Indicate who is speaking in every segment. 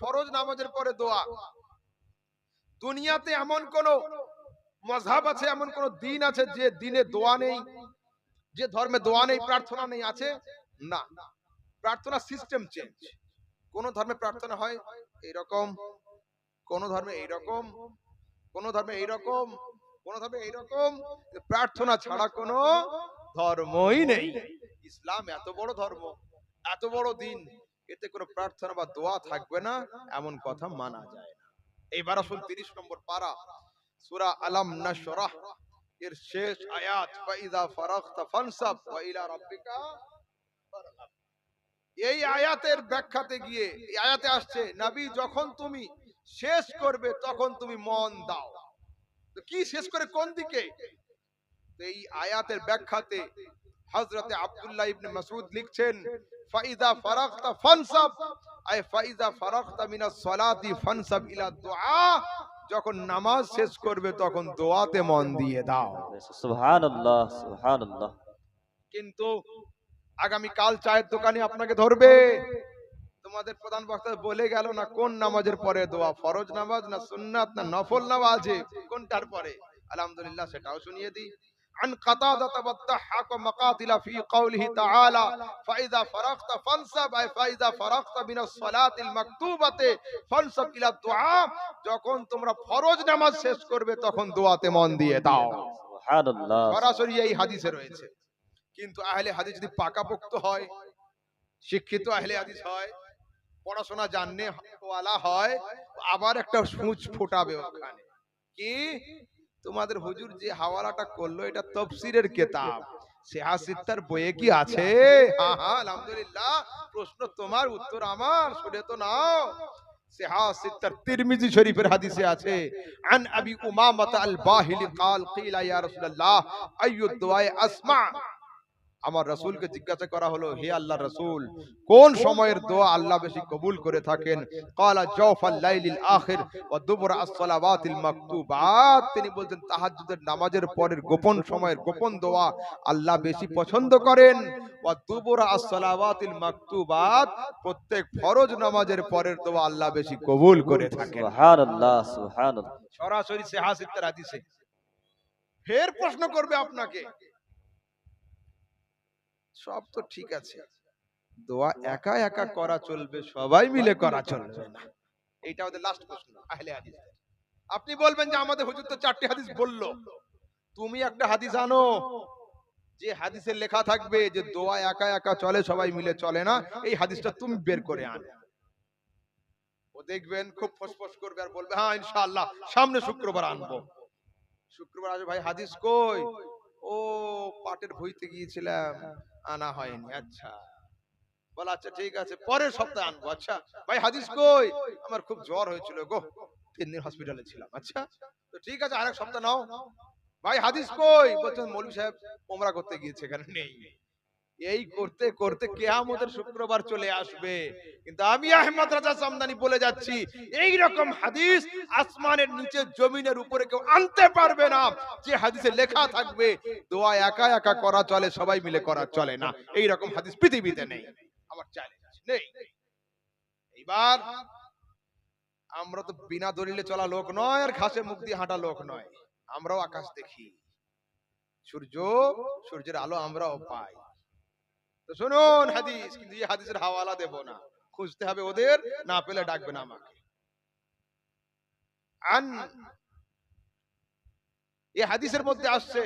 Speaker 1: ফরজ নামাজের পরে দোয়া। দুনিয়াতে এমন কোন মজাব আছে, এমন কোন দিন আছে যে দিনে দোয়া নেই, যে ধর্মে দোয়া নেই, প্রার্থনা নেই আছে? না। প্রার্থনা সিস্টেম চেঞ্জ কোন ধর্মে প্রার্থনা হয় এইরকম, কোন ধর্মে এইরকম, কোন ধর্মে এইরকম, কোন ধর্মে এইরকম প্রার্থনা ছাড়া কোনো ধর্মই নেই। ইসলাম এত বড় ধর্ম, এত বড় দিন। এতে কোনো প্রার্থনা বা দোয়া থাকবে না, এমন কথা মানা যায় না। এইবার আসুন তিরিশ নম্বর পারা, সূরা আলাম নাশরাহ, এর শেষ আয়াত ফাইদা ফানসাব রাব্বিকা এই আয়াতের ব্যাখ্যাতে গিয়ে, এই আয়াতে আসছে, নবী যখন তুমি শেষ করবে, তখন তুমি মন দাও। তো কি শেষ করে কোন দিকে? এই আয়াতের ব্যাখ্যাতে হযরতে আব্দুল্লাহ ইবনে মাসউদ লিখছেন ফাইদা ফারাগতা ফানসাব আই ফাইদা ফারাগতা মিনাস সালাতি ফানসাব ইলা দুআ যখন নামাজ শেষ করবে তখন দোয়াতে মন দিয়ে দাও।
Speaker 2: সুবহানাল্লাহ সুবহানাল্লাহ।
Speaker 1: কিন্তু আগামী কাল চায়ের দোকানে আপনাকে ধরবে। তোমাদের প্রধান বক্তা বলে গেল না কোন নামাজের পরে দোয়া ফরজ নামাজ না সুন্নাত না নফল নামাজ? কোনটার পরে? আলহামদুলিল্লাহ সেটাও শুনিয়ে দিই। عن قتادة والضحاك ومقاتل في قوله تعالى فإذا فرغت فانصب أي فإذا فرغت من الصلاة المكتوبة فانصب إلى الدعاء যখন তোমরা ফরজ নামাজ শেষ করবে তখন দোয়াতে মন দিয়ে দাও
Speaker 2: সুবহানাল্লাহ
Speaker 1: সরাসরি এই হাদিসে রয়েছে কিন্তু আহলে হাদিস যদি পাকাপোক্ত হয় শিক্ষিত আহলে হাদিস হয় পড়াশোনা জাননে ওয়ালা হয় আবার একটা সূচ ফোটাবে ওখানে কি তোমাদের হুজুর যে হাওয়ালাটা করল এটা তফসিরের কেতাব। সেহাসিত্তার বইয়ে কি আছে? হ্যাঁ হ্যাঁ আলহামদুলিল্লাহ প্রশ্ন তোমার উত্তর আমার শুনে তো নাও। তিরমিজি আছে আন আবি আমার রসুলকে জিজ্ঞাসা করা হলো হে আল্লাহ রসুল কোন সময়ের দোয়া আল্লাহ বেশি কবুল করে থাকেন? তিনি বলছেন তাহাজুদের নামাজের পরের গোপন সময়ের গোপন দোয়া আল্লাহ বেশি পছন্দ করেন। প্রত্যেক ফরজ নামাজের পরের দোয়া আল্লাহ বেশি কবুল করে থাকেন। সরাসরি ফের প্রশ্ন করবে আপনাকে সব তো ঠিক আছে। দোয়া একা একা করা চলবে সবাই মিলে করা চলবে। না। এইটা আমাদের লাস্ট প্রশ্ন আহলে হাদিস। আপনি বলবেন যে আমাদের হুজুর তো চারটি হাদিস বলল। তুমি একটা হাদিস আনো যে হাদিসে লেখা থাকবে যে দোয়া একা একা চলে সবাই মিলে চলে না এই হাদিসটা তুমি বের করে আনো। ও দেখবেন খুব ফসফস করবে আর বলবে হ্যাঁ ইনশাআল্লাহ সামনে শুক্রবার আনব। শুক্রবার আসবে ভাই হাদিস কই? ও পাটের ভইতে গিয়েছিলাম। আনা হয়নি আচ্ছা। বল আচ্ছা ঠিক আছে পরের সপ্তাহে আনব আচ্ছা। ভাই হাদিস কই? আমার খুব জ্বর হয়েছিল গো তিন দিন হসপিটালে ছিলাম আচ্ছা। তো ঠিক আছে আরেক সপ্তাহ নাও। ভাই হাদিস কই? বলছেন মৌলভী সাহেব ওমরা করতে গিয়েছে এখানে। নেই। এই করতে করতে কেয়ামতের শুক্রবার চলে আসবে। কিন্তু আমি আহমদ রাজা সামদানি বলে যাচ্ছি এই রকম হাদিস আসমানের নিচে জমিনের উপরে কেউ আনতে পারবে না। যে হাদিসে লেখা থাকবে, দোয়া একা একা করা চলে, সবাই মিলে করা চলে না। এই রকম হাদিস পৃথিবীতে নেই, আমার চ্যালেঞ্জ নেই। এইবার আমরা তো বিনা দলিলে চলা লোক নয়, আর ঘাসে মুখ দিয়ে হাঁটা লোক নয়। আমরাও আকাশ দেখি, সূর্য, সূর্যের আলো আমরাও পাই। তো শুনুন হাদিস কিন্তু এই হাদিসের হাওয়ালা দেব না। খুঁজতে হবে ওদের না পেলে ডাকবেন আমাকে। আন এই হাদিসের মধ্যে আসছে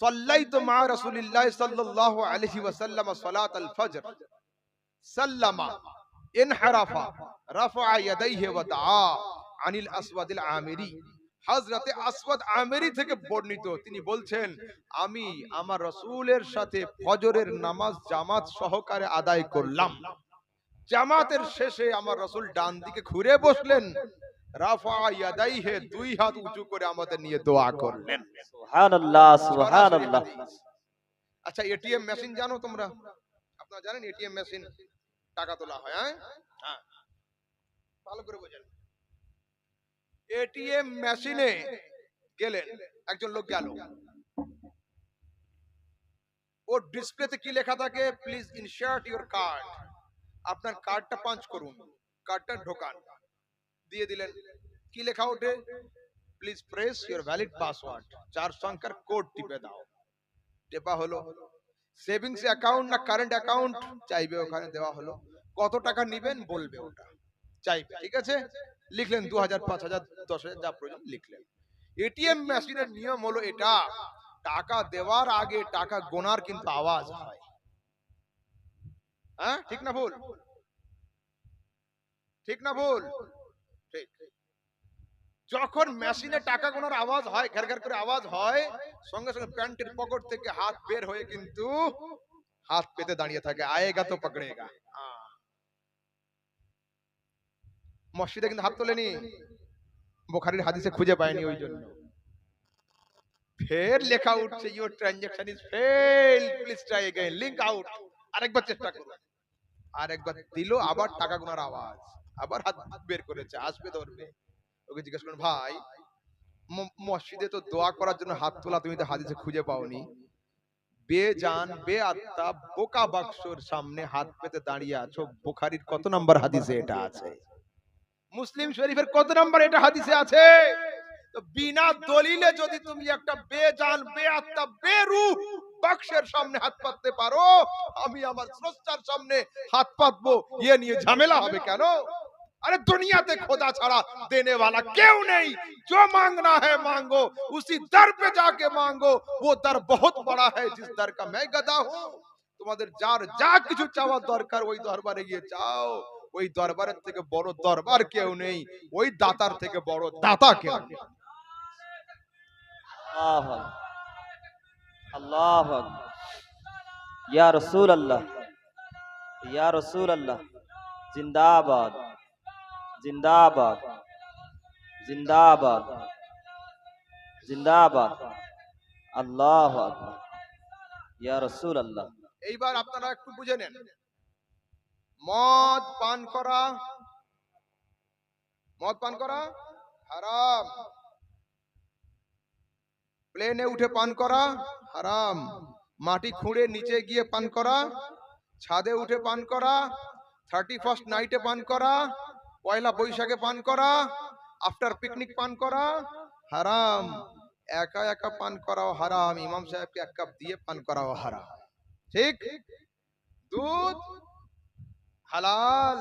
Speaker 1: সাল্লাইতু মা রাসূলিল্লাহ সাল্লাল্লাহু আলাইহি ওয়াসাল্লাম সালাত আল ফজর। সাল্লামা ইনহারাফা রাফা ইয়াদাইহি ওয়া দাআ আনিল আসওয়াদ আল আমিরি হযরতে আসওয়াদ আমিরি থেকে বর্ণিত। তিনি বলছেন আমি আমার রসুলের সাথে ফজরের নামাজ জামাত সহকারে আদায় করলাম। জামাতের শেষে আমার রসুল ডান দিকে ঘুরে বসলেন। রাফা ইয়াদাইহি দুই হাত উঁচু করে আমাদের নিয়ে দোয়া করলেন।
Speaker 2: সুবহানাল্লাহ। সুবহানাল্লাহ।
Speaker 1: আচ্ছা এটিএম মেশিন জানো তোমরা? আপনারা জানেন এটিএম মেশিন টাকা তোলা হয় হ্যাঁ? হ্যাঁ। ভালো করে বোঝেন। এটিএম মেশিনে গেলেন, একজন লোক গেল। ওর ডিসপ্লেতে কি লেখা থাকে? Please insert your card. আপনার কার্ডটা পাঞ্চ করুন, কার্ডটা ঢোকান। দিয়ে দিলেন। কি লেখা ওঠে? Please press your valid password. চার সংখ্যার কোড টিপে দাও। টেপা হলো। সেভিংস অ্যাকাউন্ট না কারেন্ট অ্যাকাউন্ট? চাইবে ওখানে দেওয়া হলো। কত টাকা নিবেন? বলবে ওটা। চাইবে, ঠিক আছে? লিখলেন দু হাজার পাঁচ হাজার দশ হাজার যা প্রয়োজন লিখলেন। এটিএম মেশিনের নিয়ম হলো এটা, টাকা দেওয়ার আগে টাকা গোনার কিন্তু আওয়াজ হয়। হ্যাঁ ঠিক না ভুল? ঠিক না ভুল? যখন মেশিনে টাকা গোনার আওয়াজ হয়, ঘের ঘের করে আওয়াজ হয়, সঙ্গে সঙ্গে প্যান্টের পকেট থেকে হাত বের হয়ে কিন্তু হাত পেতে দাঁড়িয়ে থাকে, আয়েগা তো পকড়েগা। হ্যাঁ। মসজিদে কিন্তু হাত তোলেনি বোখারির হাদিসে খুঁজে পায়নি ওই জন্য ফের লেখা উঠছে your transaction is fail please try again link out আরেকবার চেষ্টা করুন আরেকবার দিল আবার টাকা গোনার আওয়াজ আবার হাত বের করেছে আসবে ধরবে ওকে জিজ্ঞেস করুন ভাই ম- মসজিদে তো দোয়া করার জন্য হাত তোলা তুমি তো হাদিসে খুঁজে পাওনি বেজান বে আত্মা বোকা বাক্সর সামনে হাত পেতে দাঁড়িয়ে আছো বুখারির কত নাম্বার হাদিসে এটা আছে মুসলিম শরীফের কত নাম্বার এটা হাদিসে আছে তো বিনা দলিলে যদি তুমি একটা বেজান বেআত্মা বেরু বাক্সের সামনে হাত পাততে পারো আমি আমার স্রষ্টার সামনে হাত পাতবো ইয়ে নিয়ে ঝামেলা হবে কেন अरे दुनिया ते खुदा छड़ा देने वाला क्यों नहीं जो मांगना है मांगो उसी दर पे जाके मांगो वो दर बहुत बड़ा है जिस दर का मैं गदा हूँ তোমাদের যার যা কিছু চাওয়ার দরকার ওই দরবারে গিয়ে চাও ওই দরবারের থেকে বড় দরবার কেউ নেই ওই দাতার থেকে বড় দাতা কেউ নেই।
Speaker 2: আল্লাহু আকবার। আল্লাহু আকবার। ইয়া রসুল আল্লাহ ইয়া রসুল আল্লাহ জিন্দাবাদ। জিন্দাবাদ। জিন্দাবাদ। জিন্দাবাদ। আল্লাহ ইয়া রসুল আল্লাহ
Speaker 1: এইবার আপনারা একটু বুঝে নেন। মদ পান করা। মদ পান করা? হারাম। প্লেনে উঠে পান করা? হারাম। মাটি খুঁড়ে নিচে গিয়ে পান করা? ছাদে উঠে পান করা? থার্টি ফার্স্ট নাইটে পান করা? পয়লা বৈশাখে পান করা? আফটার পিকনিক পান করা? হারাম। একা একা পান করাও হারাম। ইমাম সাহেবকে এক কাপ দিয়ে পান করাও হারাম। ঠিক? দুধ হালাল।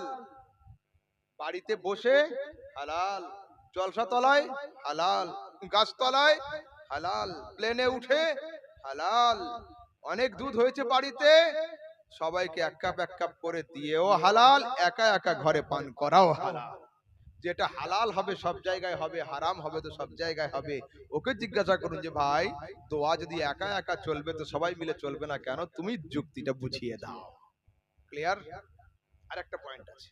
Speaker 1: বাড়িতে বসে হালাল। জলসা তলায় হালাল। গাছ তলায় হালাল। প্লেনে উঠে হালাল। অনেক দুধ হয়েছে বাড়িতে। সবাইকে এক কাপ এক কাপ করে দিয়েও হালাল। একা একা ঘরে পান করাও হালাল। যেটা হালাল হবে সব জায়গায় হবে, হারাম হবে তো সব জায়গায় হবে। ওকে জিজ্ঞাসা করুন যে, ভাই, দোয়া যদি একা একা চলবে তো সবাই মিলে চলবে না কেন? তুমি যুক্তিটা বুঝিয়ে দাও। ক্লিয়ার আর একটা পয়েন্ট আছে।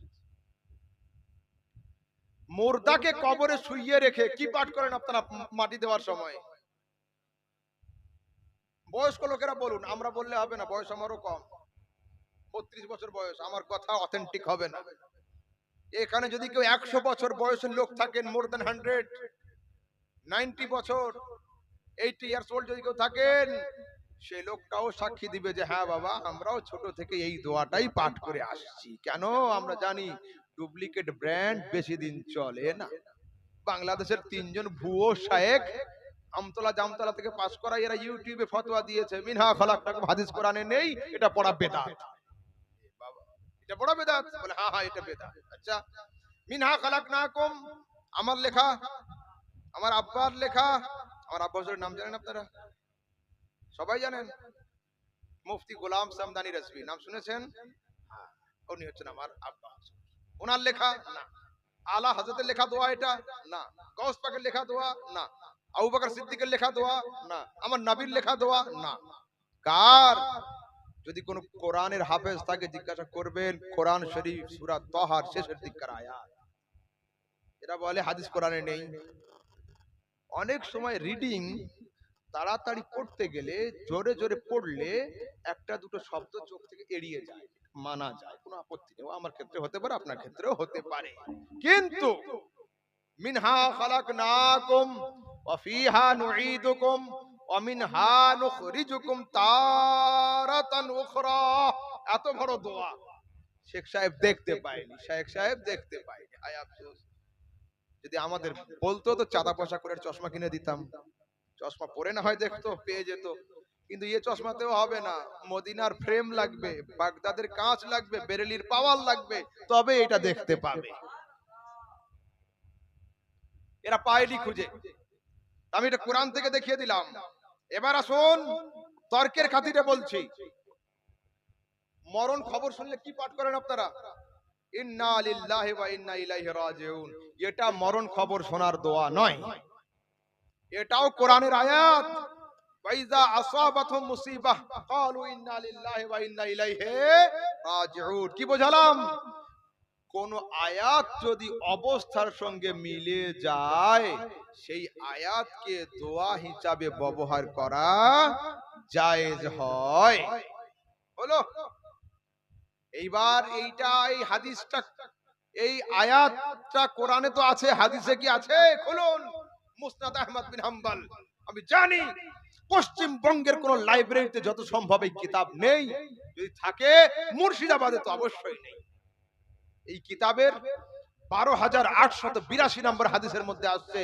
Speaker 1: মুর্দাকে কবরে শুইয়ে রেখে কি পাঠ করেন আপনারা মাটি দেওয়ার সময়? বয়স্ক লোকেরা বলুন আমরা বললে হবে না বয়স আমারও কম। বত্রিশ বছর বয়স আমার কথা অথেন্টিক হবে না। এখানে যদি কেউ একশো বছর বয়সের লোক থাকেন মোর দেন হান্ড্রেড নাইনটি বছর এইটি ইয়ার্স ওল্ড যদি কেউ থাকেন সেই লোকটাও সাক্ষী দিবে যে হ্যাঁ বাবা, আমরাও ছোট থেকে এই দোয়াটাই পাঠ করে আসছি। কেন? আমরা জানি ডুপ্লিকেট ব্র্যান্ড বেশি দিন চলে না। বাংলাদেশের তিনজন ভুয়ো শায়েক আমতলা জামতলা থেকে পাশ করা, এরা ইউটিউবে ফতোয়া দিয়েছে, মিনহা খলাকটাকে হাদিস কোরআনে নেই, এটা পড়া বেদাত। এটা পড়া বেদাত? বলে হ্যাঁ হ্যাঁ এটা বেদাত। আচ্ছা মিনহা খলাকনাকুম আমার লেখা, আমার আব্বার লেখা, আমার আব্বা নাম জানেন আপনারা? সবাই জানেন? মুফতি গোলাম সামদানি রাজভি নাম শুনেছেন? হ্যাঁ, উনি হচ্ছেন আমার আব্বা। ওনার লেখা? না। আলা হজরতের লেখা দোয়া এটা? না। গৌস পাকের লেখা দোয়া? না। আবু বকর সিদ্দিকের লেখা দোয়া? না। আমার নবীর লেখা দোয়া? না। কার? যদি কোন কোরআনের হাফেজ তাকে জিজ্ঞাসা করবেন কোরআন শরীফ সূরা তহার শেষের দিককার আয়াত। এরা বলে হাদিস কোরআনে নেই। অনেক সময় রিডিং তাড়াতাড়ি পড়তে গেলে জোরে জোরে পড়লে একটা দুটো শব্দ চোখ থেকে এড়িয়ে যায়, মানা যায়। কোনো আপত্তি নেই। আমার ক্ষেত্রে হতে পারে, আপনার ক্ষেত্রেও হতে পারে। কিন্তু মিনহা খালাকনাকুম ওয়া ফিহা নুঈদুকুম ওয়া মিনহা নুখরিজুকুম তারাতান উখরা। এত বড় দোয়া শেখ সাহেব দেখতে পায়নি, শেখ সাহেব দেখতে পায়নি। আয় আফসোস যদি আমাদের বলতো তো চাঁদা পয়সা করে চশমা কিনে দিতাম। চশমা পরে না হয় দেখতো, পেয়ে যেত। কিন্তু এ চশমাতেও হবে না। মদিনার ফ্রেম লাগবে, বাগদাদের কাঁচ লাগবে, বেরেলির পাওয়ার লাগবে, তবে এটা দেখতে পাবে। এরা পায়নি খুঁজে। আমি এটা কোরআন থেকে দেখিয়ে দিলাম। এবার আসুন, তর্কের খাতিরে বলছি। মরণ খবর শুনলে কি পাঠ করেন আপনারা? ইন্না লিল্লাহি ওয়া ইন্না ইলাইহি রাজিউন। এটা মরণ খবর শোনার দোয়া নয়। এটাও কোরআনের আয়াত। কি বোঝালাম? কোন আয়াত যদি অবস্থার সঙ্গে মিলে যায়, সেই আয়াতকে দোয়া হিসাবে ব্যবহার করা জায়েজ হয়। এইবার এইটা, এই হাদিসটা, এই আয়াতটা কোরআনে তো আছে, হাদিসে কি আছে? খুলুন। মুসনাদ আহমদ বিন হাম্বল। আমি জানি পশ্চিমবঙ্গের কোন লাইব্রেরিতে যত সম্ভব এই কিতাব নেই। যদি থাকে, মুর্শিদাবাদে তো অবশ্যই নেই। এই কিতাবের বারো হাজার আটশত বিরাশি নম্বর হাদিসের মধ্যে আসছে,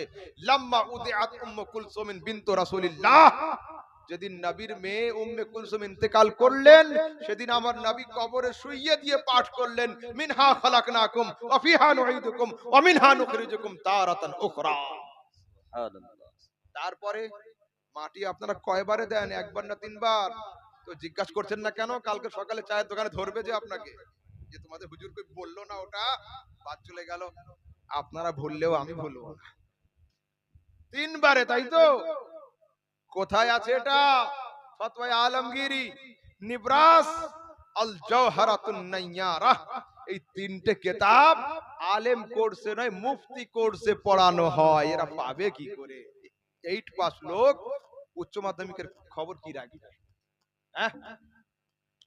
Speaker 1: লাম্মা উদিআত উম্মু কুলসুমিন বিনতু রাসূলিল্লাহ। যেদিন নবীর মেয়ে উম্মে কুলসুম ইন্তেকাল করলেন, সেদিন আমার নবী কবরে শুইয়ে দিয়ে পাঠ করলেন, মিনহা খালাকনাকুম ওয়া ফিহা নুঈদুকুম ওয়া মিনহা তারাতান উখরা। তারপরে মাটি আপনারা কয়বারে দেন? একবার না তিনবার? তো জিজ্ঞাসা করছেন না কেন? কালকে সকালে চায়ের দোকানে ধরবে যে আপনাকে। যে তোমাদের হুজুর কই বলল না ওটা? বাদ চলে গেল। আপনারা ভুললেও আমি ভুলবো না। তিনবারে, তাই তো? কোথায় আছে এটা? ফতোয়া আলমগিরি নিব্রাস আল জওহারাতুন নাইয়ারা। এই তিনটে কেতাব আলেম কোর্সে নয়, মুফতি কোর্সে পড়ানো হয়। এরা পাবে কি করে? এইট পাস লোক, উচ্চ মাধ্যমিকের খবর কি রাখবে? হ্যাঁ?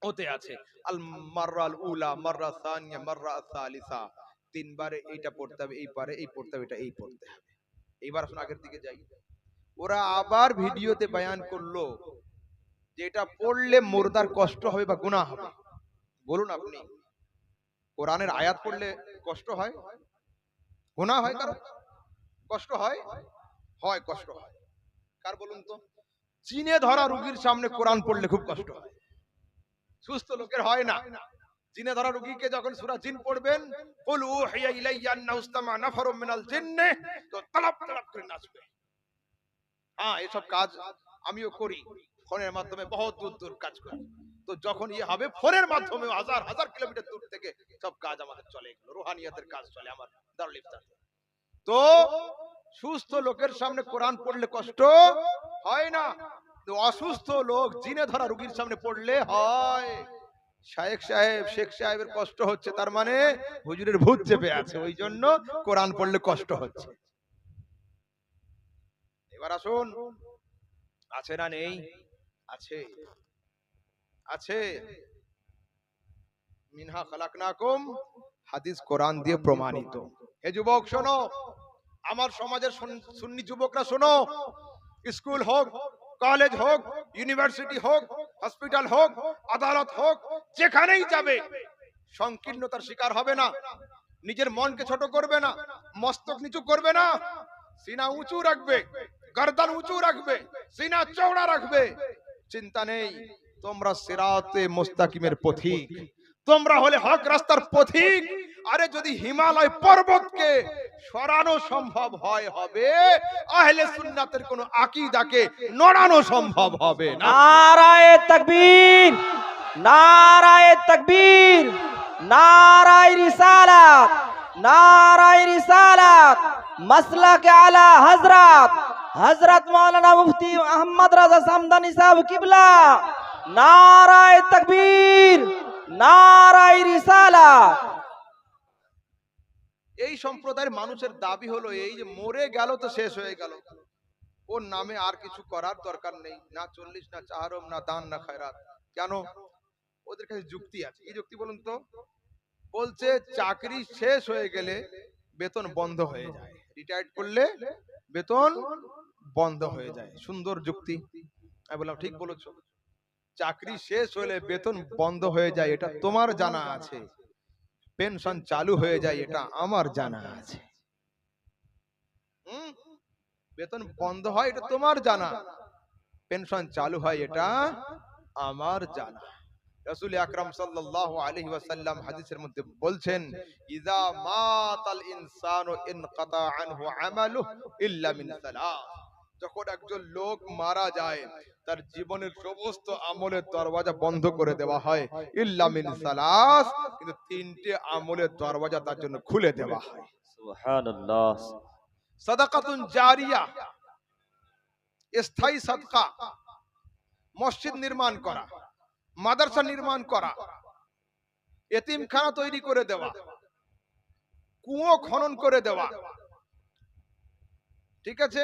Speaker 1: ওতে আছে, আল উলা সানিয়া সালিসা। তিনবারে এইটা পড়তে হবে, এই পারে, এই পড়তে হবে, এটা এই পড়তে হবে। এইবার আসুন আগের দিকে যাই। ওরা আবার ভিডিওতে বয়ান করল যে এটা পড়লে মুর্দার কষ্ট হবে বা গুনাহ হবে। বলুন আপনি। কোরআনের আয়াত পড়লে কষ্ট হয়? গুনাহ হয় কারও? কষ্ট হয়? হয়, কষ্ট হয়। কার বলুন তো? চিনে ধরা রুগীর সামনে কোরআন পড়লে খুব কষ্ট হয়। সুস্থ লোকের হয় না। জিনে ধরা রুগীকে যখন সূরা জিন পড়বেন, কুল উহিয়া ইলাইয়া আন্না উস্তামা নাফারুম মিনাল জিন্নে, তো তালাপ তালাপ করে নাচবে। হ্যাঁ এসব কাজ আমিও করি। ফোনের মাধ্যমে বহুত দূর দূর কাজ করি। তো যখন ইয়ে হবে, ফোনের মাধ্যমে হাজার হাজার কিলোমিটার দূর থেকে কাজ আমাদের চলে এগুলো। রোহানিয়াতের কাজ চলে আমার, দারুল ইফতার। তো সুস্থ লোকের সামনে কোরআন পড়লে কষ্ট হয় না। অসুস্থ লোক জিনে ধরা রুগীর সামনে পড়লে হয়। শায়েখ সাহেব, শেখ সাহেবের কষ্ট হচ্ছে, তার মানে হুজুরের ভূত চেপে আছে, ওই জন্য কোরআন পড়লে কষ্ট হচ্ছে। এবার আসুন। আছে না নেই? আছে। আছে। মিনহা খালাকনাকুম হাদিস কোরআন দিয়ে প্রমাণিত। হে যুবক শোনো আমার সমাজের সুন্নি যুবকরা শোনো স্কুল হোক কলেজ হোক ইউনিভার্সিটি হোক হসপিটাল হোক আদালত হোক যেখানেই যাবে সংকীর্ণতার শিকার হবে না নিজের মনকে ছোট করবে না মস্তক নিচু করবে না সিনা উঁচু রাখবে গর্দান উঁচু রাখবে সিনা চওড়া রাখবে চিন্তা নেই তোমরা সিরাতে মুস্তাকিমের পথিক তোমরা হলে হক রাস্তার পথিক। আরে যদি হিমালয় পর্বতকে সরানো সম্ভব হয়, হবে। আহলে সুন্নাতের কোন আকীদাকে নড়ানো সম্ভব হবে না।
Speaker 2: নারায়ে তাকবীর নারায়ে তাকবীর, নারায়ে রিসালাত নারায়ে রিসালাত। মাসলাক আলা হযরত হযরত মাওলানা মুফতি আহমদ রাজা সামদানি সাহেব কিবলা। নারায়ে তাকবীর
Speaker 1: এই সম্প্রদায়ের মানুষের দাবি হলো এই যে মরে গেল তো শেষ হয়ে গেল। ওর নামে আর কিছু করার দরকার নেই, না চল্লিশ, না চাহারম না দান, না খায়রাত। কেন? ওদের কাছে যুক্তি আছে। কি যুক্তি বলুন তো? বলছে, চাকরি শেষ হয়ে গেলে বেতন বন্ধ হয়ে যায়। রিটায়ার্ড করলে বেতন বন্ধ হয়ে যায়। সুন্দর যুক্তি। আমি বললাম, ঠিক বলেছ। চাকরি শেষ হলে বেতন বন্ধ হয়ে যায় এটা তোমার জানা আছে। পেনশন চালু হয়ে যায় এটা আমার জানা আছে। হুম? বেতন বন্ধ হয় এটা তোমার জানা। পেনশন চালু হয় এটা আমার জানা। রাসূল আকরাম সাল্লাল্লাহু আলাইহি ওয়াসাল্লাম হাদিসের মধ্যে বলছেন ইযা মাতাল ইনসানু ইনকাতা আনহু আমালুহু ইল্লা মিন সালাস যখন একজন লোক মারা যায় তার জীবনের সমস্ত আমলের দরওয়াজা বন্ধ করে দেওয়া হয়। ইল্লা মিন সালাস কিন্তু তিনটে আমলের দরওয়াজা তার জন্য খুলে দেওয়া হয়।
Speaker 2: সুবহানাল্লাহ।
Speaker 1: সাদাকাতুন জারিয়া স্থায়ী সাদকা মসজিদ নির্মাণ করা মাদ্রাসা নির্মাণ করা এতিমখানা তৈরি করে দেওয়া কুয়ো খনন করে দেওয়া ঠিক আছে?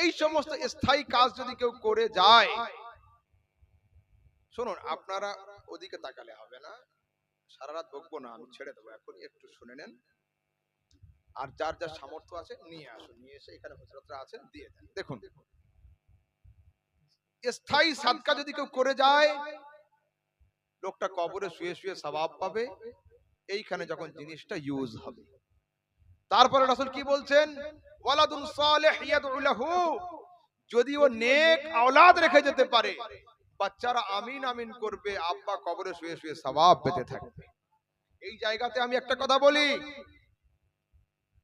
Speaker 1: এই সমস্ত স্থায়ী কাজ যদি কেউ করে যায়, শুনুন, আপনারা ওদিকে তাকালে হবে না। সারা রাত বকবো না, আমি ছেড়ে দেবো। এখন একটু শুনে নেন। আর যার যার সামর্থ্য আছে, নিয়ে আসুন। নিয়ে এসে এখানে হুজরতরা আছেন, দিয়ে দেন। দেখুন, স্থায়ী সাদকা যদি কেউ করে যায়, লোকটা কবরে শুয়ে শুয়ে সবাব পাবে। এইখানে যখন জিনিসটা ইউজ হবে। তারপরে রাসূল কি বলছেন? যদি ও নেক আওলাদ রেখে যেতে পারে, বাচ্চারা আমিন আমিন করবে, আব্বা কবরে শুয়ে শুয়ে সওয়াব পেতে থাকবে। এই জায়গাতে আমি একটা কথা বলি।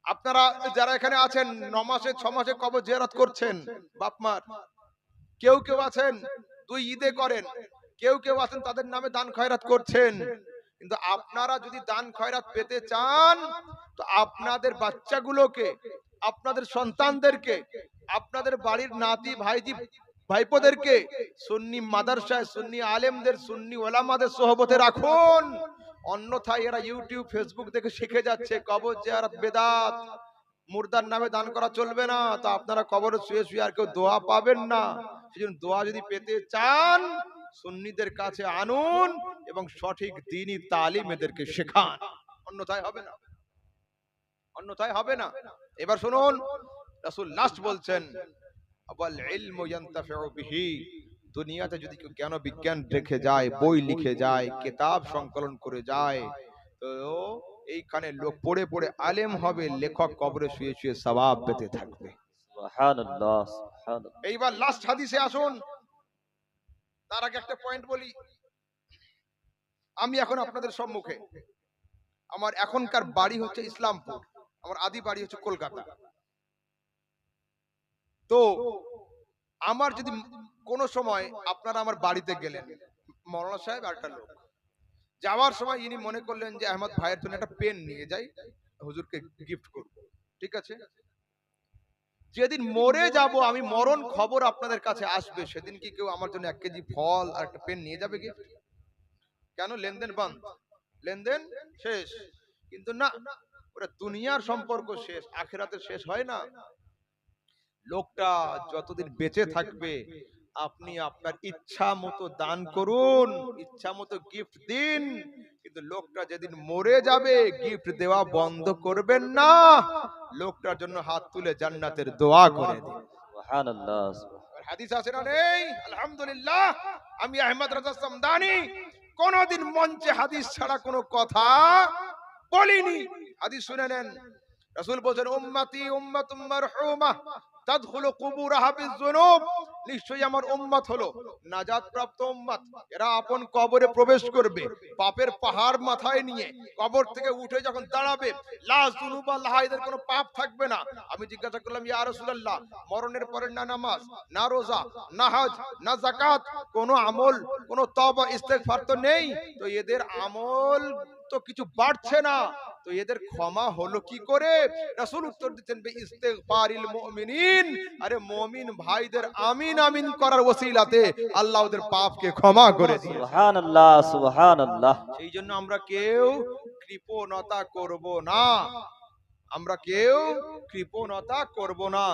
Speaker 1: আপনারা যারা এখানে আছেন ন মাসে ছ মাসে কবর জিয়ারত করছেন, বাপ মার, কেউ কেউ আছেন, দুই ঈদে করেন, কেউ কেউ আছেন, তাদের নামে দান খয়রাত করছেন। কিন্তু আপনারা যদি দান খয়রাত পেতে চান, তো আপনাদের বাচ্চাগুলোকে, আপনাদের সন্তানদেরকে, আপনাদের বাড়ির নাতি, ভাইজি, ভাইপোদেরকে, সুন্নি মাদ্রাসায়, সুন্নি আলেমদের, সুন্নি ওলামাদের সোহবতে রাখুন। অন্যথায় এরা ইউটিউব, ফেসবুক দেখে শিখে যাচ্ছে, কবর জিয়ারত বেদাত, মুর্দার নামে দান করা চলবে না, তো আপনারা কবরে শুয়ে শুয়ে আর কেউ দোয়া পাবেন না। সেজন্য দোয়া যদি পেতে চান সুন্নিদের কাছে আনুন এবং সঠিক দিনই তালিম এদেরকে শেখান। অন্যথায় হবে না। অন্যথায় হবে না। এবার শুনুন রাসূল লাস্ট বলছেন আবাল ইলমু ইয়ান্তাফিউ বিহি। দুনিয়াতে যদি কেউ জ্ঞান বিজ্ঞান রেখে যায় বই লিখে যায় কিতাব সংকলন করে যায় তো এইখানে লোক পড়ে পড়ে আলেম হবে লেখক কবরে শুয়ে শুয়ে সওয়াব পেতে থাকবে।
Speaker 2: সুবহানাল্লাহ সুবহানাল্লাহ।
Speaker 1: এইবার লাস্ট হাদিসে আসুন তার আগে একটা পয়েন্ট বলি। আমি এখন আপনাদের সম্মুখে। আমার এখনকার বাড়ি হচ্ছে ইসলামপুর। আমার আদি বাড়ি হচ্ছে কলকাতা। তো আমার যদি কোনো সময় আপনারা আমার বাড়িতে গেলেন, মৌলানা সাহেব একটা লোক। যাওয়ার সময় ইনি মনে করলেন যে আহমদ ভাইয়ের জন্য একটা পেন নিয়ে যাই, হুজুরকে গিফট করব। ঠিক আছে? যেদিন মরে যাব, আমি মরণ খবর আপনাদের কাছে আসবে। সেদিন কি কেউ আমার জন্য এক কেজি ফল আর একটা পেন নিয়ে যাবে কি কেন? লেনদেন বন্ধ। লেনদেন শেষ। কিন্তু না, ওটা দুনিয়ার সম্পর্ক শেষ আখেরাতে শেষ হয় না। লোকটা যতদিন বেঁচে থাকবে আপনি আপনার ইচ্ছা মতো দান করুন ইচ্ছা মতো গিফট দিন। কিন্তু লোকটা যেদিন মরে যাবে গিফট দেওয়া বন্ধ করবেন না। লোকটার জন্য হাত তুলে জান্নাতের দোয়া করে দিন। হাদিস আছে না নেই? আলহামদুলিল্লাহ আমি আহমদ রাজা সামদানি। কোনদিন মঞ্চে হাদিস ছাড়া কোনো কথা বলিনি। হাদিস শুনে নেন। রাসূল বলেন উম্মতি উম্মাতুম মারহুমা। তাদখুলু কুবুরাহা বিযুনুব নিশ্চয়ই আমার হলো। প্রাপ্ত এরা আপন কবরে প্রবেশ করবে, পাপের পাহাড় মাথায় নিয়ে। কবর থেকে উঠে যখন দাঁড়াবে লা যুনুবা লাহা এদের কোনো পাপ থাকবে না। আমি জিজ্ঞাসা করলাম, ইয়া রাসূলুল্লাহ, মরণের পরে না নামাজ, না রোজা, না হজ, না যাকাত? কোনো আমল, কোনো তওবা, ইস্তেগফার তো নেই? তো এদের আমল তো কিছু বাড়ছে না। তো এদের ক্ষমা হলো কি করে? রাসূল উত্তর দিচ্ছেন বে ইস্তেগফারিল মুমিনিন। আরে মুমিন ভাইদের আমিন আমিন করার ওসিলাতে আল্লাহ ওদের পাপকে ক্ষমা করে দিয়ে
Speaker 2: সুবহানাল্লাহ সুবহানাল্লাহ।
Speaker 1: সেই জন্য আমরা কেউ কৃপণতা করব না। আমরা কেউ কৃপণতা করব না।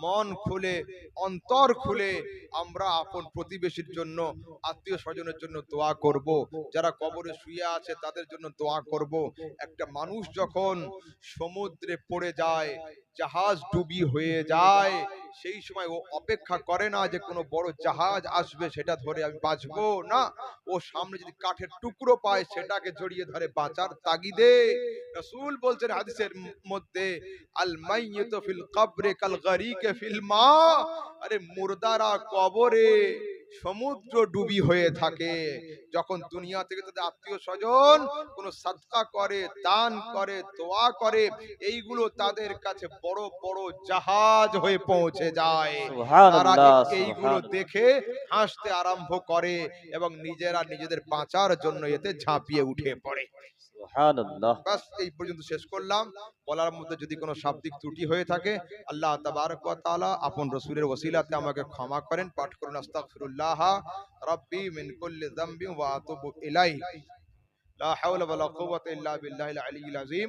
Speaker 1: মন খুলে, অন্তর খুলে আমরা আপন প্রতিবেশীর জন্য, আত্মীয় স্বজনের জন্য দোয়া করব। যারা কবরে শুয়ে আছে তাদের জন্য দোয়া করব। একটা মানুষ যখন সমুদ্রে পড়ে যায় জাহাজ ডুবি হয়ে যায়। সেই সময় ও অপেক্ষা করে না যে কোনো বড় জাহাজ আসবে, সেটা ধরে আমি বাঁচবো না। ও সামনে যদি কাঠের টুকরো পায়, সেটাকে জড়িয়ে ধরে বাঁচার তাগিদে। রাসূল বলছেন হাদিসের মধ্যে আল মাইয়িতু ফিল কবরে কাল গারিকে ফিল মা আরে মুর্দারা কবরে সমুদ্র ডুবি হয়ে থাকে। যখন দুনিয়া থেকে তাদের আত্মীয় স্বজন কোনো সাদকা করে দান করে দোয়া করে এইগুলো তাদের কাছে বড় বড় জাহাজ হয়ে পৌঁছে যায়। তারা এইগুলো দেখে হাসতে আরম্ভ করে এবং নিজেরা নিজেদের বাঁচার জন্য এতে ঝাঁপিয়ে উঠে পড়ে। এই পর্যন্ত শেষ করলাম। বলার মধ্যে যদি কোনো শাব্দিক ত্রুটি হয়ে থাকে, আল্লাহ তাবারক আপন রসুলের ওসিলাতে আমাকে ক্ষমা করেন, পাঠ করুন, আস্তাগফিরুল্লাহ। লা